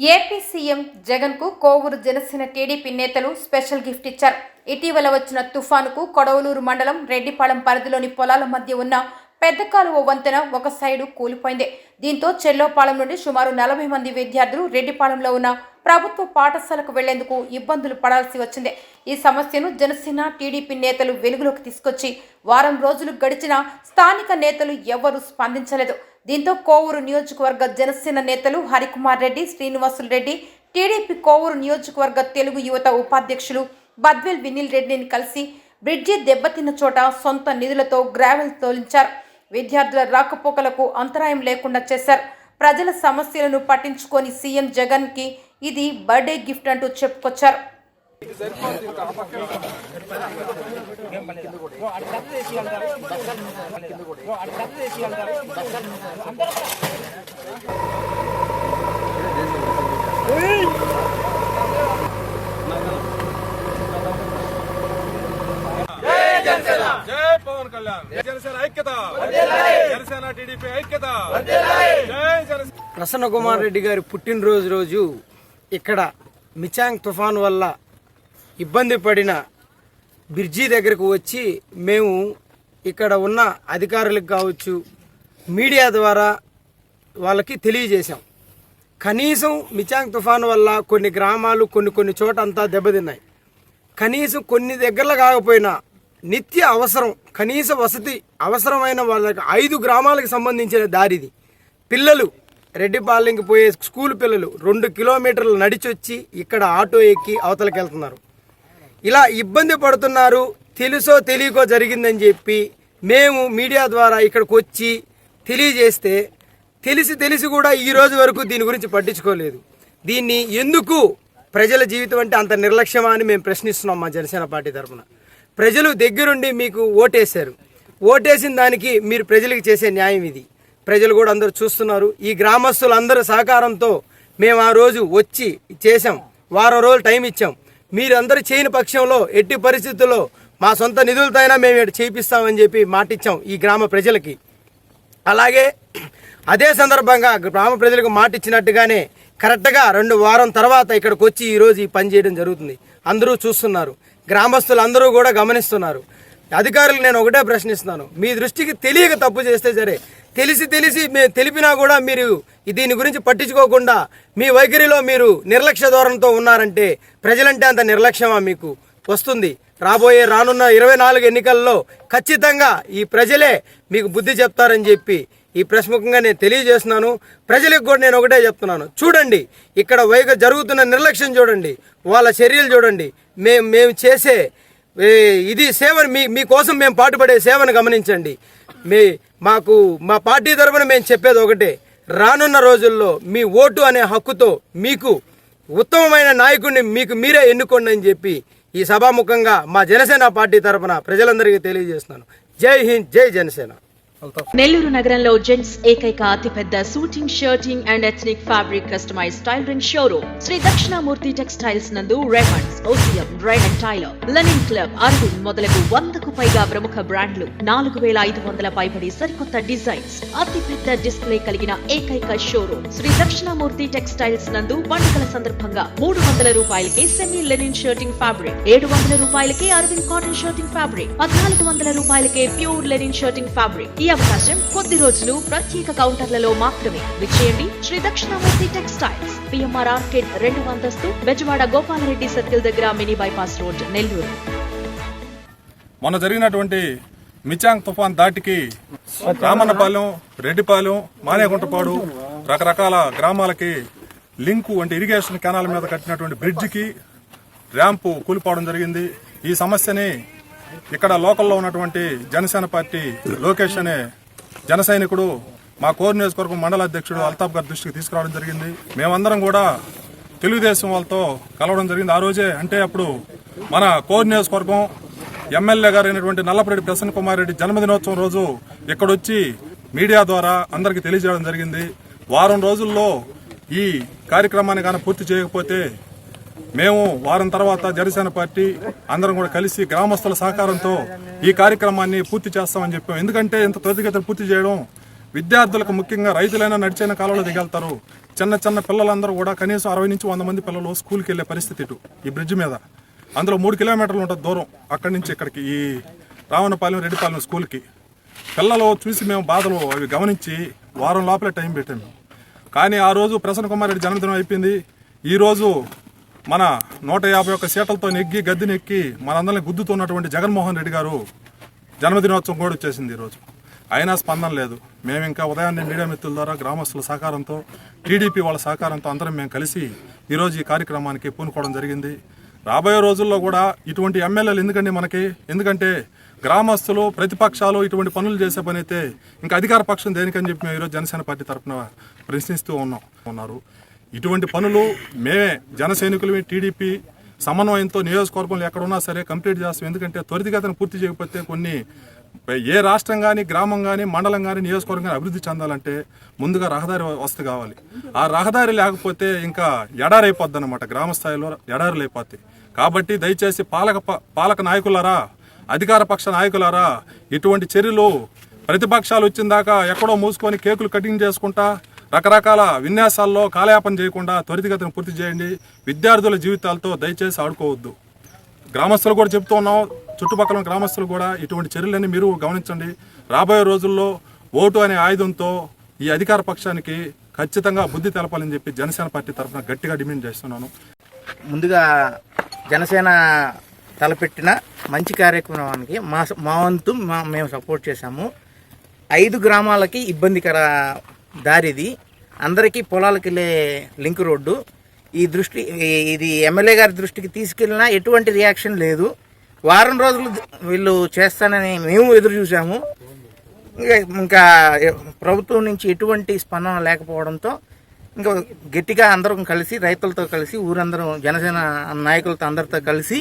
AP CM జగన్కు Kovur Janasena TDP నేతలు special gift ఇచ్చారు. ఇటీవల వచ్చిన తుఫానుకు కొడవలూరు మండలం రెడ్డిపాళెం పరిధిలోని పొలాల మధ్య ఉన్న పెద్ద కాలువ వంతెన ఒక సైడు కూలిపోయింది. దీంతో చెల్లోపాలెం నుండి సుమారు నలభై మంది విద్యార్థులు రెడ్డిపాళెంలో ఉన్న ప్రభుత్వ పాఠశాలకు వెళ్ళేందుకు ఇబ్బందులు పడాల్సి వచ్చింది. ఈ సమస్యను జనసేన టీడీపీ నేతలు వెలుగులోకి తీసుకొచ్చి వారం రోజులు గడిచినా స్థానిక నేతలు ఎవ్వరూ స్పందించలేదు. దీంతో కోవూరు నియోజకవర్గ జనసేన నేతలు హరికుమార్ రెడ్డి శ్రీనివాసులు రెడ్డి టీడీపీ కోవూరు నియోజకవర్గ తెలుగు యువత ఉపాధ్యక్షులు బద్వేల్ వినిల్ రెడ్డిని కలిసి బ్రిడ్జి దెబ్బతిన్న చోట సొంత నిధులతో గ్రావెల్ తోలించారు. విద్యార్థుల రాకపోకలకు అంతరాయం లేకుండా చేశారు. ప్రజల సమస్యలను పట్టించుకొని సీఎం జగన్కి ఇది బర్త్డే గిఫ్ట్ అంటూ చెప్పుకొచ్చారు. జై పవన్ కళ్యాణ్. జనసేన ఐక్యత. జనసేన టీడీపీ ఐక్యత. ప్రసన్న కుమార్ రెడ్డి గారి పుట్టినరోజు రోజు ఇక్కడ మిచాంగ్ తుఫాన్ వల్ల ఇబ్బంది పడిన బ్రిడ్జి దగ్గరకు వచ్చి మేము ఇక్కడ ఉన్న అధికారులకు కావచ్చు మీడియా ద్వారా వాళ్ళకి తెలియజేశాం. కనీసం మిచాంగ్ తుఫాన్ వల్ల కొన్ని గ్రామాలు కొన్ని కొన్ని చోట అంతా దెబ్బతిన్నాయి. కనీసం కొన్ని దగ్గరలో కాకపోయినా నిత్య అవసరం కనీస వసతి అవసరమైన వాళ్ళకి ఐదు గ్రామాలకు సంబంధించిన దారిది పిల్లలు రెడ్డిపాలెంకి పోయే స్కూల్ పిల్లలు రెండు కిలోమీటర్లు నడిచొచ్చి ఇక్కడ ఆటో ఎక్కి అవతలకి వెళ్తున్నారు ఇలా ఇబ్బంది పడుతున్నారు తెలుసో తెలియకో జరిగిందని చెప్పి మేము మీడియా ద్వారా ఇక్కడికి వచ్చి తెలియజేస్తే తెలిసి తెలిసి కూడా ఈ రోజు వరకు దీని గురించి పట్టించుకోలేదు. దీన్ని ఎందుకు ప్రజల జీవితం అంటే అంత నిర్లక్ష్యమా అని మేము ప్రశ్నిస్తున్నాం మా జనసేన పార్టీ తరఫున. ప్రజలు దగ్గరుండి మీకు ఓటేశారు. ఓటేసిన దానికి మీరు ప్రజలకు చేసే న్యాయం ఇది. ప్రజలు కూడా అందరూ చూస్తున్నారు. ఈ గ్రామస్తులందరూ సహకారంతో మేము ఆ రోజు వచ్చి చేసాం వారం రోజులు టైం ఇచ్చాం. మీరందరూ చేయని పక్షంలో ఎట్టి పరిస్థితుల్లో మా సొంత నిధులతో అయినా మేము చేయిస్తామని చెప్పి మాటిచ్చాం ఈ గ్రామ ప్రజలకి. అలాగే అదే సందర్భంగా గ్రామ ప్రజలకు మాటిచ్చినట్టుగానే కరెక్ట్గా రెండు వారం తర్వాత ఇక్కడికి వచ్చి ఈరోజు ఈ పని చేయడం జరుగుతుంది. అందరూ చూస్తున్నారు. గ్రామస్తులు అందరూ కూడా గమనిస్తున్నారు. అధికారులు నేను ఒకటే ప్రశ్నిస్తున్నాను. మీ దృష్టికి తెలియక తప్పు చేస్తే సరే తెలిసి తెలిసి మేము తెలిపినా కూడా మీరు దీని గురించి పట్టించుకోకుండా మీ వైఖరిలో మీరు నిర్లక్ష్య ధోరణితో ఉన్నారంటే ప్రజలంటే అంత నిర్లక్ష్యమా మీకు? వస్తుంది. రాబోయే రానున్న ఇరవై నాలుగు ఎన్నికల్లో ఖచ్చితంగా ఈ ప్రజలే మీకు బుద్ధి చెప్తారని చెప్పి ఈ ప్రశ్ముఖంగా నేను తెలియజేస్తున్నాను. ప్రజలకు కూడా నేను ఒకటే చెప్తున్నాను. చూడండి ఇక్కడ వైఖ జరుగుతున్న నిర్లక్ష్యం చూడండి వాళ్ళ చర్యలు చూడండి. మేము మేము చేసే ఇది సేవను మీ మీకోసం మేము పాటుపడే సేవను గమనించండి. మీ మాకు మా పార్టీ తరఫున మేము చెప్పేది ఒకటే. రానున్న రోజుల్లో మీ ఓటు అనే హక్కుతో మీకు ఉత్తమమైన నాయకుడిని మీకు మీరే ఎన్నుకోండి అని చెప్పి ఈ సభాముఖంగా మా జనసేన పార్టీ తరఫున ప్రజలందరికీ తెలియజేస్తున్నాను. జై హింద్ జై జనసేన. నెల్లూరు నగరంలో జెంట్స్ ఏకైక అతిపెద్ద suiting shirting and ethnic fabric customize tailoring showroom. Shri Dakshinamurthy textiles నందు Raymonds OCM Reid and Taylor linen club Arvind మొదలగు వందకు పైగా ప్రముఖ బ్రాండ్లు నాలుగు వేల ఐదు వందల పైబడి సరికొత్త డిజైన్స్ అతిపెద్ద డిస్ప్లే కలిగిన ఏకైక షోరూమ్ శ్రీ దక్షిణామూర్తి టెక్స్టైల్స్ నందు పండుగల సందర్భంగా మూడు వందల రూపాయలకి సెమీ లెనిన్ షర్టింగ్ ఫ్యాబ్రిక్ ఏడు వందల రూపాయలకి అరవింద్ కాటన్ షర్టింగ్ ఫ్యాబ్రిక్ పద్నాలుగు వందల రూపాయలకే ప్యూర్ లెనిన్ షర్టింగ్ ఫ్యాబ్రిక్ ఈ అవకాశం కొద్ది రోజులు ప్రత్యేక కౌంటర్లలో మాత్రమే. విచ్చేయండి Shri Dakshinamurthy textiles. PMR orchid రెండు అంతస్తు బెజవాడ గోపాలరెడ్డి సర్కిల్ దగ్గర మినీ బైపాస్ రోడ్ నెల్లూరు. మొన్న జరిగినటువంటి మిచాంగ్ తుఫాన్ దాటికి రామన్నపాలెం రెడ్డిపాలెం మానేగుంటపాడు రకరకాల గ్రామాలకి లింకు అంటే ఇరిగేషన్ కెనాల్ మీద కట్టినటువంటి బ్రిడ్జికి ర్యాంపు కూలిపోవడం జరిగింది. ఈ సమస్యని ఇక్కడ లోకల్లో ఉన్నటువంటి జనసేన పార్టీ లోకేష్ అనే జన సైనికుడు మా కోర్ నియోజకవర్గం మండల అధ్యక్షుడు అల్తాఫ్ గారి దృష్టికి తీసుకురావడం జరిగింది. మేమందరం కూడా తెలుగుదేశం వాళ్ళతో కలవడం జరిగింది. ఆ రోజే అంటే అప్పుడు మన కోర్ నియోజకవర్గం ఎమ్మెల్యే గారు అయినటువంటి నల్లపరెడ్డి ప్రసన్న కుమార్ రెడ్డి జన్మదినోత్సవం రోజు ఇక్కడొచ్చి మీడియా ద్వారా అందరికీ తెలియజేయడం జరిగింది. వారం రోజుల్లో ఈ కార్యక్రమాన్ని కానీ పూర్తి చేయకపోతే మేము వారం తర్వాత జనసేన పార్టీ అందరం కూడా కలిసి గ్రామస్తుల సహకారంతో ఈ కార్యక్రమాన్ని పూర్తి చేస్తామని చెప్పాం. ఎందుకంటే ఇంత త్వరితగతిన పూర్తి చేయడం విద్యార్థులకు ముఖ్యంగా రైతులైనా నడిచైన కాలంలో దిగలుతారు. చిన్న చిన్న పిల్లలందరూ కూడా కనీసం అరవై నుంచి వంద మంది పిల్లలు స్కూల్కి వెళ్ళే పరిస్థితి ఇటు ఈ బ్రిడ్జ్ మీద. అందులో మూడు కిలోమీటర్లు ఉంటుంది దూరం. అక్కడి నుంచి ఇక్కడికి ఈ రావణపాలెం రెడ్డిపాలెం స్కూల్కి పిల్లలు చూసి మేము బాధలు అవి గమనించి వారం లోపలే టైం పెట్టాము కానీ ఆ రోజు ప్రసన్న కుమార్ రెడ్డి జన్మదినం అయిపోయింది. ఈరోజు మన నూట యాభై ఒక్క సీట్లతో నెగ్గి గద్దెని ఎక్కి మనందరిని గుద్దుతున్నటువంటి జగన్మోహన్ రెడ్డి గారు జన్మదినోత్సవం కూడా వచ్చేసింది ఈరోజు అయినా స్పందన లేదు. మేము ఇంకా ఉదయాన్నే మీడియా మిత్రుల ద్వారా గ్రామస్తుల సహకారంతో టీడీపీ వాళ్ళ సహకారంతో అందరం మేము కలిసి ఈరోజు ఈ కార్యక్రమానికి పూనుకోవడం జరిగింది. రాబోయే రోజుల్లో కూడా ఇటువంటి ఎమ్మెల్యేలు ఎందుకండి మనకి? ఎందుకంటే గ్రామస్తులు ప్రతిపక్షాలు ఇటువంటి పనులు చేసే పని అయితే ఇంకా అధికార పక్షం దేనికని చెప్పి మేము ఈరోజు జనసేన పార్టీ తరఫున ప్రశ్నిస్తూ ఉన్నాం ఉన్నారు. ఇటువంటి పనులు మేమే జనసైనికులు టీడీపీ సమన్వయంతో నియోజకవర్గంలో ఎక్కడ ఉన్నా సరే కంప్లీట్ చేస్తాం. ఎందుకంటే త్వరితగతిన పూర్తి చేయకపోతే కొన్ని ఏ రాష్ట్రం కానీ గ్రామం కానీ మండలం కానీ నియోజకవర్గం కానీ అభివృద్ధి చెందాలంటే ముందుగా రహదారి వస్తు కావాలి. ఆ రహదారి లేకపోతే ఇంకా ఎడారైపోద్ది అనమాట గ్రామ స్థాయిలో ఎడారులు అయిపోతాయి కాబట్టి దయచేసి పాలక ప- పాలక నాయకులారా అధికార పక్ష నాయకులారా ఇటువంటి చర్యలు ప్రతిపక్షాలు వచ్చిన దాకా ఎక్కడో మూసుకొని కేకులు కటింగ్ చేసుకుంటా రకరకాల విన్యాసాల్లో కాలయాపన చేయకుండా త్వరితగతిని పూర్తి చేయండి. విద్యార్థుల జీవితాలతో దయచేసి ఆడుకోవద్దు. గ్రామస్తులు కూడా చెప్తూ ఉన్నాం చుట్టుపక్కల గ్రామస్తులు కూడా ఇటువంటి చర్యలన్నీ మీరు గమనించండి. రాబోయే రోజుల్లో ఓటు అనే ఆయుధంతో ఈ అధికార పక్షానికి ఖచ్చితంగా బుద్ధి తెలపాలని చెప్పి జనసేన పార్టీ తరఫున గట్టిగా డిమాండ్ చేస్తున్నాను. ముందుగా జనసేన తలపెట్టిన మంచి కార్యక్రమానికి మా మా వంతు మా- మేము సపోర్ట్ చేశాము. ఐదు గ్రామాలకి ఇబ్బందికర దారిది. అందరికీ పొలాలకు వెళ్ళే లింక్ రోడ్డు. ఈ దృష్టి ఇది ఎమ్మెల్యే గారి దృష్టికి తీసుకెళ్ళినా ఎటువంటి రియాక్షన్ లేదు. వారం రోజులు వీళ్ళు చేస్తానని మేము ఎదురు చూసాము. ఇంకా ఇంకా ప్రభుత్వం నుంచి ఎటువంటి స్పందన లేకపోవడంతో ఇంకా గట్టిగా అందరం కలిసి రైతులతో కలిసి ఊరందరం జనసేన నాయకులతో అందరితో కలిసి